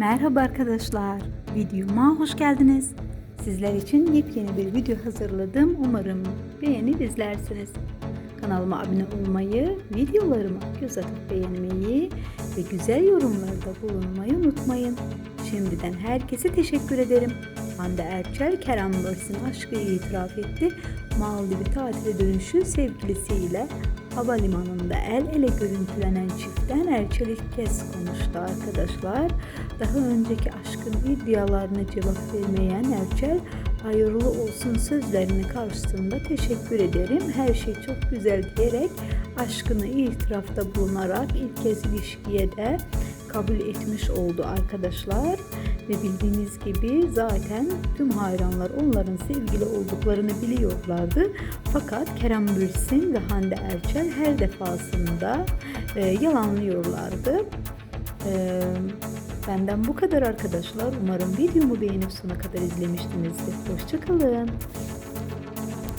Merhaba arkadaşlar, videoma hoş geldiniz. Sizler için yepyeni bir video hazırladım. Umarım beğenip izlersiniz. Kanalıma abone olmayı, videolarıma göz atıp beğenmeyi ve güzel yorumlarda bulunmayı unutmayın. Şimdiden herkese teşekkür ederim. Hande Erçel, Kerem Bürsin aşkı itiraf etti. Maldivi tatile dönüşü sevgilisiyle havalimanında el ele görüntülenen çiftten Erçel ilk kez konuştu arkadaşlar. Daha önceki aşkın iddialarına cevap vermeyen Erçel hayırlı olsun sözlerinin karşısında teşekkür ederim. Her şey çok güzel diyerek aşkını itirafta bulunarak ilk kez ilişkiye de kabul etmiş oldu arkadaşlar. Ve bildiğiniz gibi zaten tüm hayranlar onların sevgili olduklarını biliyorlardı. Fakat Kerem Bürsin ve Hande Erçel her defasında e, yalanlıyorlardı. E, benden bu kadar arkadaşlar. Umarım videomu beğenip sona kadar izlemişsinizdir. Hoşçakalın.